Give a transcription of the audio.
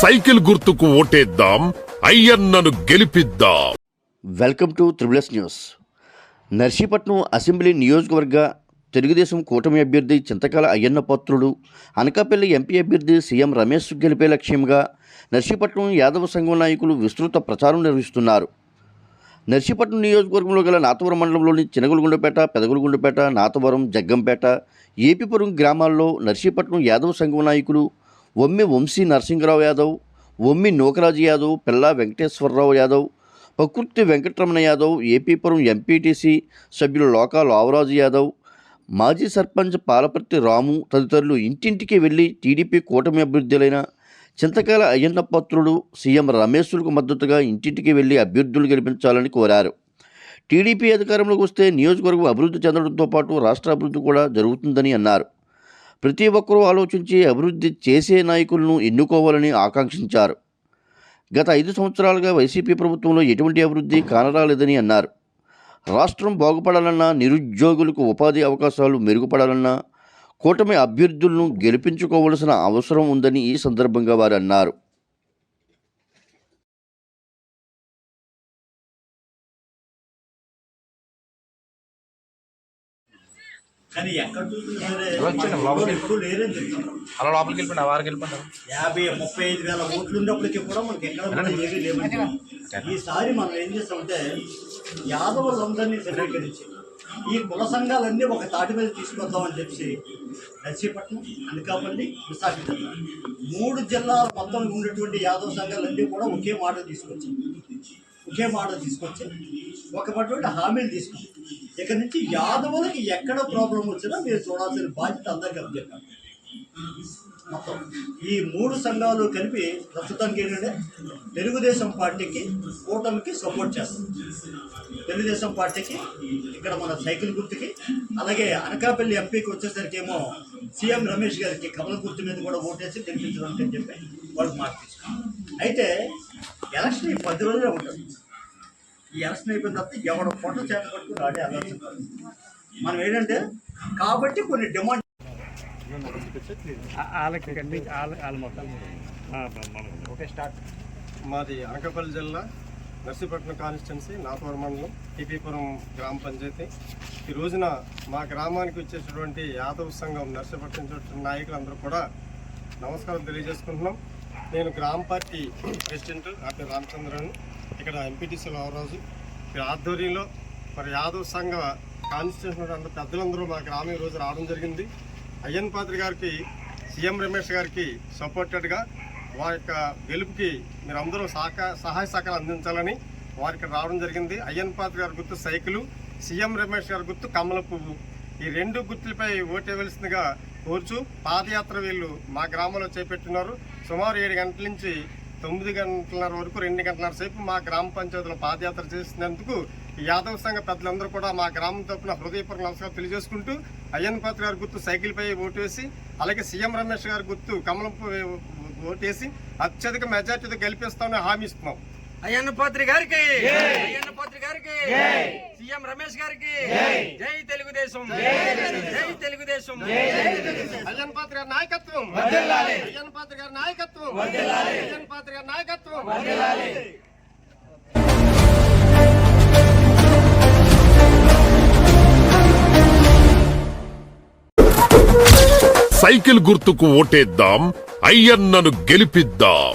Cycle గుర్తుకు ఓటేద్దాం అయ్యన్నను గెలిపిద్దాం. Welcome to త్రిబులస్ news. Narsipatnam assembly నియోజకవర్గ తెలుగుదేశం కూటమి అభ్యర్థి చింతకాల అయ్యన్న పత్రుడు అనకాపల్లి ఎంపీ అభ్యర్థి సీఎం రమేష్ గెలిపే లక్ష్యంగా నర్సీపట్నం యాదవ సంఘం నాయకులు విస్తృత ప్రచారం నిర్వహిస్తున్నారు. నర్సీపట్నం నియోజకవర్గంలో గల నాతవరం మండలంలోని చినగులగుండపేట పెదగులగుండపేట నాతవరం జగ్గంపేట ఏపీపురం గ్రామాల్లో నర్సీపట్నం యాదవ సంఘం నాయకులు ఒమ్మి వంశీ నరసింహరావు యాదవ్ ఒమ్మి నూకరాజు యాదవ్ పిల్లా వెంకటేశ్వరరావు యాదవ్ ప్రకృతి వెంకటరమణ యాదవ్ ఏపీపురం ఎంపీటీసీ సభ్యులు లోకా లావరాజు యాదవ్ మాజీ సర్పంచ్ పాలపర్తి రాము తదితరులు ఇంటింటికి వెళ్ళి టీడీపీ కూటమి అభ్యర్థులైన చింతకాల అయ్యన్న పత్రుడు సీఎం రమేశ్లకు మద్దతుగా ఇంటింటికి వెళ్ళి అభ్యర్థులు గెలిపించాలని కోరారు. టీడీపీ అధికారంలోకి వస్తే నియోజకవర్గం అభివృద్ధి చెందడంతో పాటు రాష్ట్ర అభివృద్ధి కూడా జరుగుతుందని అన్నారు. ప్రతి ఒక్కరూ ఆలోచించి అభివృద్ధి చేసే నాయకులను ఎన్నుకోవాలని ఆకాంక్షించారు. గత ఐదు సంవత్సరాలుగా వైసీపీ ప్రభుత్వంలో ఎటువంటి అభివృద్ధి కానరాలేదని అన్నారు. రాష్ట్రం బాగుపడాలన్నా నిరుద్యోగులకు ఉపాధి అవకాశాలు మెరుగుపడాలన్నా కూటమి అభ్యర్థులను గెలిపించుకోవలసిన అవసరం ఉందని ఈ సందర్భంగా వారు అన్నారు. కానీ ఎక్కడ చూసినా లేరని అలా లోపలికి వెళ్ళిపోండి ఆ వారికి యాభై ముప్పై ఐదు వేల ఓట్లు ఉన్నప్పటికీ కూడా మనకి ఎక్కడ కూడా ఏమీ లేవండి. ఈసారి మనం ఏం చేస్తామంటే యాదవులందరినీ సమీకరించి ఈ కుల సంఘాలన్నీ ఒక తాటి మీద తీసుకొద్దామని చెప్పి నర్సీపట్నం అనకాపల్లి విశాఖపట్నం మూడు జిల్లాల మొత్తం ఉన్నటువంటి యాదవ సంఘాలన్నీ కూడా ఒకే మాట తీసుకొచ్చి ఒకే మాట తీసుకొచ్చి ఒక పటువంటి హామీలు తీసుకున్నాం ఇక నుంచి యాదవులకి ఎక్కడ ప్రాబ్లం వచ్చినా మీరు చూడాల్సిన బాధ్యత అందరికీ అప్పచెప్పాం మొత్తం. ఈ మూడు సంఘాలు కలిపి ప్రస్తుతానికి ఏంటంటే తెలుగుదేశం పార్టీకి కూటమికి సపోర్ట్ చేస్తాం తెలుగుదేశం పార్టీకి ఇక్కడ మన సైకిల్ గుర్తుకి అలాగే అనకాపల్లి ఎంపీకి వచ్చేసరికి ఏమో సీఎం రమేష్ గారికి కమల గుర్తు మీద కూడా ఓటేసి గెలిపించడానికి అని చెప్పి వాళ్ళు మాట అయితే ఎలక్షన్ ఈ పది రోజులే ఉంటుంది. ఈ ఎలక్షన్ అయిపోయిన తర్వాత ఎవడ ఫోటో చేత పట్టుకుని ఆడే. మనం ఏంటంటే కాబట్టి కొన్ని డిమాండ్ ఓకే స్టార్ట్. మాది అనకాపల్లి జిల్లా నర్సీపట్నం కాన్స్టిట్యున్సీ నాతవరం మండలం టీపీపురం గ్రామ పంచాయతీ. ఈ రోజున మా గ్రామానికి వచ్చేటటువంటి యాదవ్ సంఘం నర్సీపట్నం చుట్టూ నాయకులందరూ కూడా నమస్కారం తెలియజేసుకుంటున్నాం. నేను గ్రామ పార్టీ ప్రెసిడెంట్ నా పేరు రామచంద్రన్. ఇక్కడ ఎంపీటీసీ రావరాజు ఈ ఆధ్వర్యంలో మరి యాదవ్ సంఘ కాన్స్టిట్యూషన్ అందరూ పెద్దలందరూ మా గ్రామం రోజు రావడం జరిగింది. అయ్యన్ పాత్రి గారికి సీఎం రమేష్ గారికి సపోర్టెడ్గా వారి యొక్క గెలుపుకి మీరు అందరూ సహక సహాయ సహకారం అందించాలని వారికి రావడం జరిగింది. అయ్యన్ పాత్ర గారి గుర్తు సైకిలు సీఎం రమేష్ గారి గుర్తు కమల పువ్వు. ఈ రెండు గుర్తులపై ఓటేయవలసిందిగా కోరుచు పాదయాత్ర వీళ్ళు మా గ్రామంలో చేపట్టున్నారు సుమారు ఏడు గంటల నుంచి తొమ్మిది గంటలన్నర వరకు రెండు గంటలన్నర సేపు మా గ్రామ పంచాయతీలో పాదయాత్ర చేసినందుకు యాదవ సంఘ పెద్దలందరూ కూడా మా గ్రామం తరపున హృదయపూర్వక నమస్కారం తెలియజేసుకుంటూ అయ్యన్ పాత్ర గారి గుర్తు సైకిల్పై ఓటేసి అలాగే సీఎం రమేష్ గారి గుర్తు కమలం ఓటేసి అత్యధిక మెజార్టీతో గెలిపిస్తామని హామీ ఇస్తున్నాం. అయ్యన్న పాత్రి గారికి. అయ్యన్న పాత్రి గారికి. సీఎం రమేష్ గారికి. జై. తెలుగుదేశం. జై తెలుగుదేశం. అయ్యన్ పాత్ర గారి నాయకత్వం. అయ్యన్ పాత్ర గారి నాయకత్వం. అయ్యన్ పాత్ర గారి నాయకత్వం. సైకిల్ గుర్తుకు ఓటేద్దాం అయ్యన్నను గెలిపిద్దాం.